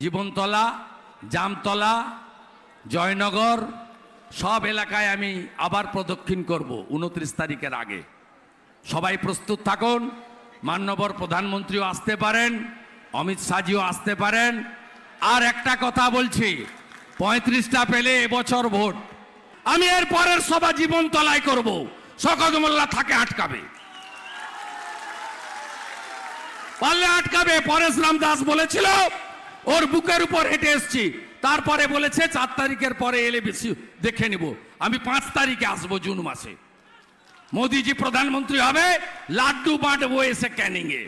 জীবনতলা, জামতলা, জয়নগর, সব এলাকায় আমি আবার প্রদক্ষিণ করব উনত্রিশ তারিখের আগে। সবাই প্রস্তুত থাকুন, মান্যবর প্রধানমন্ত্রীও আসতে পারেন, অমিত শাহজিও আসতে পারেন। আর একটা কথা বলছি, পঁয়ত্রিশটা পেলে এবছর ভোট। আমি এর পরের সভা জীবনতলায় করব, শকত থাকে আটকাবে। পারলে আটকাবে পরেশ রাম দাস বলেছিল ওর বুকের উপর হেঁটে এসছি। তারপরে বলেছে, চার তারিখের পরে এলে বেশি দেখে নিব। আমি পাঁচ তারিখে আসব জুন মাসে। মোদিজি প্রধানমন্ত্রী হবে, লাড্ডু বাঁটবো এসে ক্যানিং এ।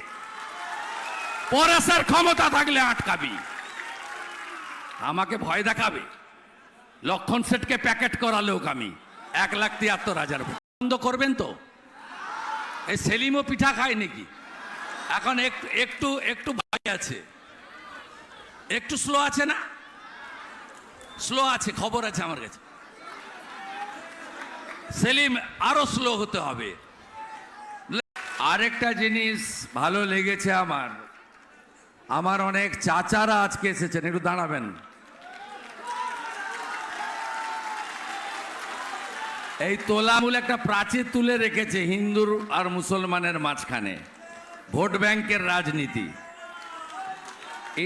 পরেশের ক্ষমতা থাকলে আটকাবি। আমাকে ভয় দেখাবে। লক্ষণ সেটকে প্যাকেট করা লোক আমি। এক লাখ তিয়াত্তর হাজার বন্ধ করবেন তো? এই সেলিমও পিঠা খায় নাকি? এখন একটু একটু ভাই আছে। একটু স্লো আছে না? স্লো আছে, খবর আছে আমার কাছে। সেলিম, আরও স্লো হতে হবে। আরেকটা জিনিস ভালো লেগেছে আমার। আমার অনেক চাচারা আজকে এসেছেন, একটু দাঁড়াবেন। এই তোলামূল একটা প্রাচীর তুলে রেখেছে হিন্দুর আর মুসলমানের মাঝখানে। ভোট ব্যাংকের রাজনীতি।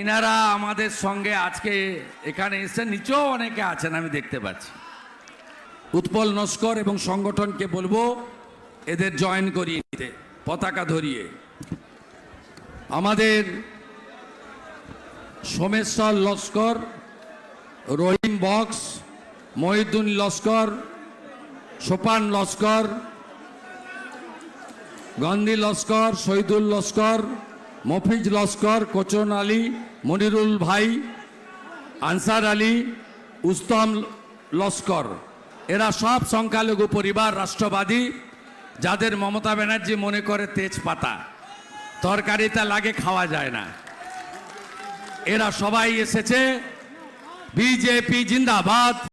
এনারা আমাদের সঙ্গে আজকে এখানে এসে নিচেও অনেকে আছেন, আমি দেখতে পাচ্ছি। উৎপল নস্কর এবং সংগঠনকে বলব, এদের জয়েন করিয়ে নিতে, পতাকা ধরিয়ে। আমাদের সোমেশ্বর লস্কর, রহিম বক্স, মহিউদ্দিন লস্কর, সোপান লস্কর, গান্ধী লস্কর, শহীদুল লস্কর মফিজ লস্কর, কোচন আলী, মনিরুল ভাই, আনসার আলী, উস্তম লস্কর। এরা সব সংখ্যালঘু পরিবার, রাষ্ট্রবাদী, যাদের মমতা ব্যানার্জি মনে করে তেজপাতা। তরকারিতে লাগে খাওয়া যায় না। এরা সবাই এসেছে। বিজেপি জিন্দাবাদ।